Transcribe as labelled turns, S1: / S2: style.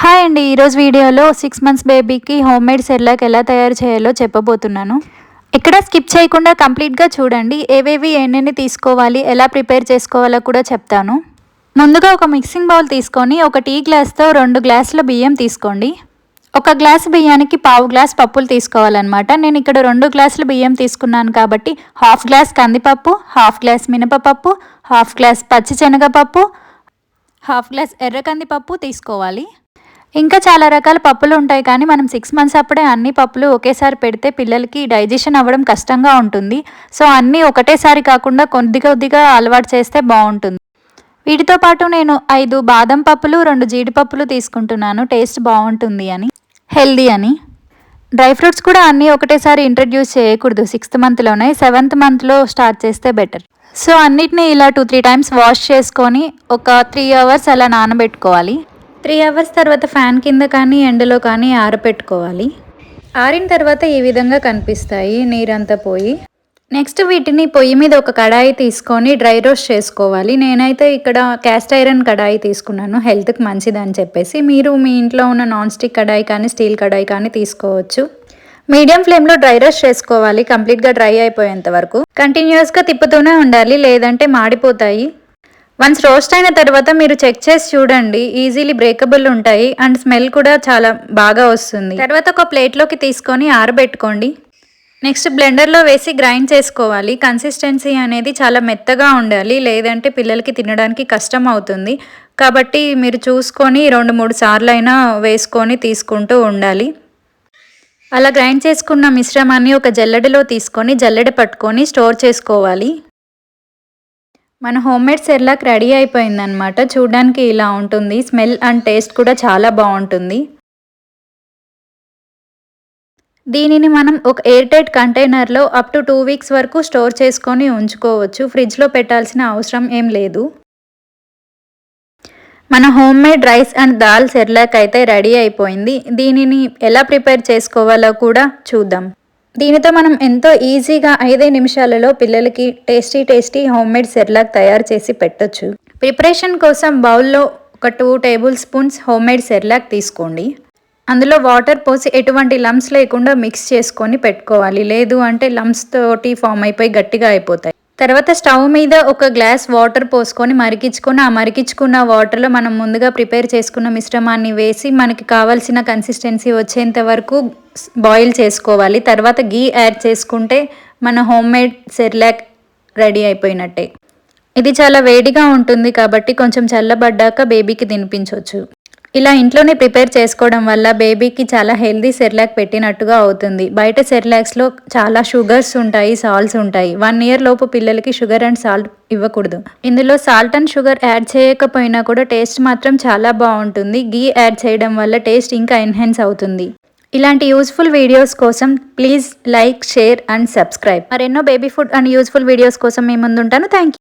S1: Hi అండి ఈరోజు వీడియోలో సిక్స్ మంత్స్ బేబీకి హోమ్ మేడ్ సెర్లాక్ ఎలా తయారు చేయాలో చెప్పబోతున్నాను. ఇక్కడ స్కిప్ చేయకుండా కంప్లీట్గా చూడండి ఏవేవి ఎన్నెన్ని తీసుకోవాలి ఎలా ప్రిపేర్ చేసుకోవాలో కూడా చెప్తాను. ముందుగా ఒక మిక్సింగ్ బౌల్ తీసుకొని ఒక టీ గ్లాస్తో రెండు గ్లాసుల బియ్యం తీసుకోండి. ఒక గ్లాస్ బియ్యానికి పావు గ్లాస్ పప్పులు తీసుకోవాలన్నమాట. నేను ఇక్కడ రెండు గ్లాసుల బియ్యం తీసుకున్నాను కాబట్టి హాఫ్ గ్లాస్ కందిపప్పు హాఫ్ గ్లాస్ మినపపప్పు హాఫ్ గ్లాస్ పచ్చిశనగపప్పు హాఫ్ గ్లాస్ ఎర్ర కందిపప్పు తీసుకోవాలి. ఇంకా చాలా రకాల పప్పులు ఉంటాయి కానీ మనం సిక్స్ మంత్స్ అప్పుడే అన్ని పప్పులు ఒకేసారి పెడితే పిల్లలకి డైజెషన్ అవ్వడం కష్టంగా ఉంటుంది. సో అన్నీ ఒకటేసారి కాకుండా కొద్ది కొద్దిగా అలవాటు చేస్తే బాగుంటుంది. వీటితో పాటు నేను ఐదు బాదం పప్పులు రెండు జీడిపప్పులు తీసుకుంటున్నాను. టేస్ట్ బాగుంటుంది అని. హెల్దీ అని. డ్రై ఫ్రూట్స్ కూడా అన్నీ ఒకటేసారి ఇంట్రడ్యూస్ చేయకూడదు. సిక్స్త్ మంత్లోనే సెవెంత్ మంత్లో స్టార్ట్ చేస్తే బెటర్ సో అన్నిటినీ ఇలా టూ త్రీ టైమ్స్ వాష్ చేసుకొని ఒక త్రీ అవర్స్ అలా నానబెట్టుకోవాలి. త్రీ అవర్స్ తర్వాత ఫ్యాన్ కింద కానీ ఎండలో కానీ ఆరపెట్టుకోవాలి. ఆరిన తర్వాత ఈ విధంగా కనిపిస్తాయి నీరంతా పోయి. నెక్స్ట్ వీటిని పొయ్యి మీద ఒక కడాయి తీసుకొని డ్రై రోస్ట్ చేసుకోవాలి. నేనైతే ఇక్కడ క్యాస్ట్ ఐరన్ కడాయి తీసుకున్నాను. హెల్త్కి మంచిదని చెప్పేసి. మీరు మీ ఇంట్లో ఉన్న నాన్ స్టిక్ కడాయి కానీ స్టీల్ కడాయి కానీ తీసుకోవచ్చు. మీడియం ఫ్లేమ్లో డ్రై రోస్ట్ చేసుకోవాలి. కంప్లీట్గా డ్రై అయిపోయేంత వరకు. కంటిన్యూస్గా తిప్పుతూనే ఉండాలి. లేదంటే మాడిపోతాయి. వన్స్ రోస్ట్ అయిన తర్వాత మీరు చెక్ చేసి చూడండి. ఈజీలీ బ్రేకబుల్ ఉంటాయి. అండ్ స్మెల్ కూడా చాలా బాగా వస్తుంది. తర్వాత ఒక ప్లేట్లోకి తీసుకొని ఆరబెట్టుకోండి. నెక్స్ట్ బ్లెండర్లో వేసి గ్రైండ్ చేసుకోవాలి. కన్సిస్టెన్సీ అనేది చాలా మెత్తగా ఉండాలి. లేదంటే పిల్లలకి తినడానికి కష్టం అవుతుంది. కాబట్టి మీరు చూసుకొని రెండు మూడు సార్లు అయినా వేసుకొని తీసుకుంటూ ఉండాలి. అలా గ్రైండ్ చేసుకున్న మిశ్రమాన్ని ఒక జల్లెడలో తీసుకొని జల్లెడ పట్టుకొని స్టోర్ చేసుకోవాలి. మన హోమ్మేడ్ సెర్లాక్ రెడీ అయిపోయిందనమాట చూడడానికి ఇలా ఉంటుంది. స్మెల్ అండ్ టేస్ట్ కూడా చాలా బాగుంటుంది. దీనిని మనం ఒక ఎయిర్ టైట్ కంటైనర్లో అప్ టు టూ వీక్స్ వరకు స్టోర్ చేసుకొని ఉంచుకోవచ్చు. ఫ్రిడ్జ్లో పెట్టాల్సిన అవసరం ఏం లేదు. మన home made rice and dal Cerelac అయితే రెడీ అయిపోయింది. దీనిని ఎలా ప్రిపేర్ చేసుకోవాలో కూడా చూద్దాం. దీనితో మనం ఎంతో ఈజీగా ఐదే నిమిషాలలో పిల్లలకి tasty tasty home made Cerelac తయారు చేసి పెట్టొచ్చు. ప్రిపరేషన్ కోసం బౌల్లో ఒక two tablespoons home made Cerelac తీసుకోండి. అందులో వాటర్ పోసి ఎటువంటి లమ్స్ లేకుండా మిక్స్ చేసుకొని పెట్టుకోవాలి. లేదు అంటే లమ్స్ తోటి ఫామ్ అయిపోయి గట్టిగా అయిపోతాయి. తర్వాత స్టవ్ మీద ఒక గ్లాస్ వాటర్ పోసుకొని మరికించుకుని ఆ మరిగించుకున్న వాటర్లో మనం ముందుగా ప్రిపేర్ చేసుకున్న మిశ్రమాన్ని వేసి మనకి కావాల్సిన కన్సిస్టెన్సీ వచ్చేంత వరకు బాయిల్ చేసుకోవాలి. తర్వాత గీ యాడ్ చేసుకుంటే మన హోమ్ మేడ్ సెర్లాక్ రెడీ అయిపోయినట్టే. ఇది చాలా వేడిగా ఉంటుంది కాబట్టి కొంచెం చల్లబడ్డాక బేబీకి తినిపించవచ్చు ఇలా ఇంట్లోనే ప్రిపేర్ చేసుకోవడం వల్ల బేబీకి చాలా హెల్దీ సెర్లాక్ పెట్టినట్టుగా అవుతుంది. బయట సెర్లాక్స్లో చాలా షుగర్స్ ఉంటాయి సాల్ట్స్ ఉంటాయి. వన్ ఇయర్ లోపు పిల్లలకి షుగర్ అండ్ సాల్ట్ ఇవ్వకూడదు. ఇందులో సాల్ట్ అండ్ షుగర్ యాడ్ చేయకపోయినా కూడా టేస్ట్ మాత్రం చాలా బాగుంటుంది. గీ యాడ్ చేయడం వల్ల టేస్ట్ ఇంకా ఎన్హాన్స్ అవుతుంది. ఇలాంటి యూస్ఫుల్ వీడియోస్ కోసం please like share and subscribe. మరెన్నో baby food and useful videos కోసం మీ ముందుంటాను. Thank you